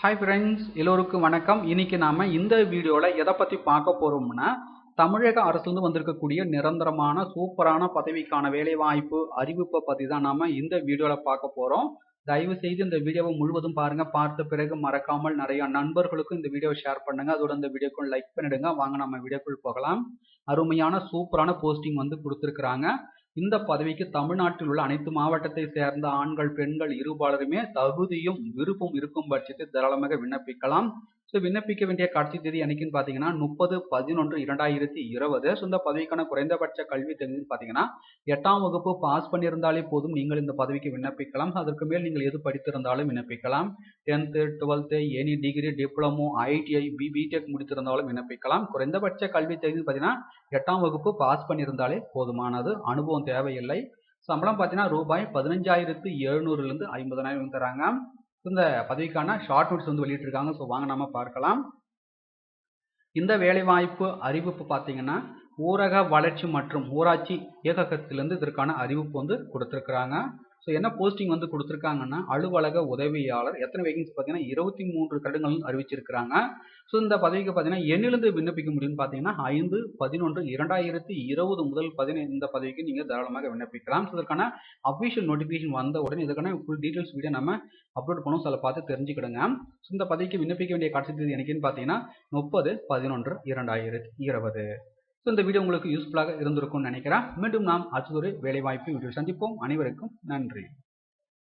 Hi friends எல்லோருக்கும் வணக்கம். இன்னைக்கு நாம இந்த வீடியோவில் எதை பற்றி பார்க்க போகிறோம்னா தமிழக அரசுலேருந்து வந்திருக்கக்கூடிய நிரந்தரமான சூப்பரான பதவிக்கான வேலைவாய்ப்பு அறிவிப்பை பற்றி தான் நாம இந்த வீடியோவில் பார்க்க போகிறோம் தயவு செய்து இந்த வீடியோவை முழுவதும் பாருங்க. பார்த்த பிறகு மறக்காமல் நிறைய நண்பர்களுக்கும் இந்த வீடியோவை ஷேர் பண்ணுங்க. அதோட இந்த வீடியோக்கும் லைக் பண்ணிடுங்க. வாங்க நம்ம வீடியோக்குள் போகலாம். அருமையான சூப்பரான போஸ்டிங் வந்து கொடுத்துருக்குறாங்க. இந்த பதவிக்கு தமிழ்நாட்டில் உள்ள அனைத்து மாவட்டத்தை சேர்ந்த ஆண்கள் பெண்கள் இருபாலருமே தகுதியும் விருப்பம் இருக்கும் பட்சத்தில் தாராளமாக விண்ணப்பிக்கலாம். ஸோ விண்ணப்பிக்க வேண்டிய கடைசி தேதி என்னைக்குன்னு பார்த்தீங்கன்னா முப்பது பதினொன்று இரண்டாயிரத்தி இருபது. ஸோ இந்த பதவிக்கான குறைந்தபட்ச கல்வி தகுதின்னு பார்த்தீங்கன்னா எட்டாம் வகுப்பு பாஸ் பண்ணியிருந்தாலே போதும். நீங்கள் இந்த பதவிக்கு விண்ணப்பிக்கலாம். அதற்கு மேல் நீங்கள் எது படித்திருந்தாலும் விண்ணப்பிக்கலாம். Tenth twelfth any degree diploma ITI B BTech முடித்திருந்தாலும் விண்ணப்பிக்கலாம். குறைந்தபட்ச கல்வி தகுதி பார்த்தீங்கன்னா எட்டாம் வகுப்பு பாஸ் பண்ணியிருந்தாலே போதுமானது. அனுபவம் தேவையில்லை. சம்பளம் பார்த்தீங்கன்னா ரூபாய் பதினஞ்சாயிரத்து எழுநூறுலேருந்து ஐம்பதனாயிரம் தராங்க. இந்த பதவிக்கான ஷார்ட் நோட்ஸ் வந்து வெளியிட்டிருக்காங்க. ஸோ வாங்க நாம பார்க்கலாம். இந்த வேலைவாய்ப்பு அறிவிப்பு பார்த்தீங்கன்னா ஊரக வளர்ச்சி மற்றும் ஊராட்சி இயக்ககத்திலிருந்து இதற்கான அறிவிப்பு வந்து கொடுத்துருக்குறாங்க. ஸோ என்ன போஸ்டிங் வந்து கொடுத்துருக்காங்கன்னா அலுவலக உதவியாளர் எத்தனை வேகன்சி பார்த்தீங்கன்னா இருபத்தி மூன்று கருடங்கள் அறிவிச்சிருக்கிறாங்க. ஸோ இந்த பதவிக்கு பார்த்தீங்கன்னா எண்ணிலிருந்து விண்ணப்பிக்க முடியும்னு பார்த்தீங்கன்னா ஐந்து பதினொன்று இரண்டாயிரத்தி இருபது முதல் பதினைந்து இந்த பதவிக்கு நீங்கள் தாராளமாக விண்ணப்பிக்கலாம். ஸோ இதற்கான அஃபிஷியல் நோட்டிஃபிகேஷன் வந்த உடனே இதுக்கான ஃபுல் டீட்டெயில்ஸ் வீடியோ நம்ம அப்லோட் பண்ணுவோம். சில அதை பார்த்து தெரிஞ்சுக்கிடுங்க. ஸோ இந்த பதவிக்கு விண்ணப்பிக்க வேண்டிய கடைசி தேதி எனக்குன்னு பார்த்தீங்கன்னா முப்பது பதினொன்று இரண்டாயிரத்தி இருபது. ஸோ இந்த வீடியோ உங்களுக்கு யூஸ்ஃபுல்லாக இருந்திருக்கும்னு நினைக்கிறேன். மீண்டும் நாம் அடுத்ததொரு வேலைவாய்ப்பு வீடியோ சந்திப்போம். அனைவருக்கும் நன்றி.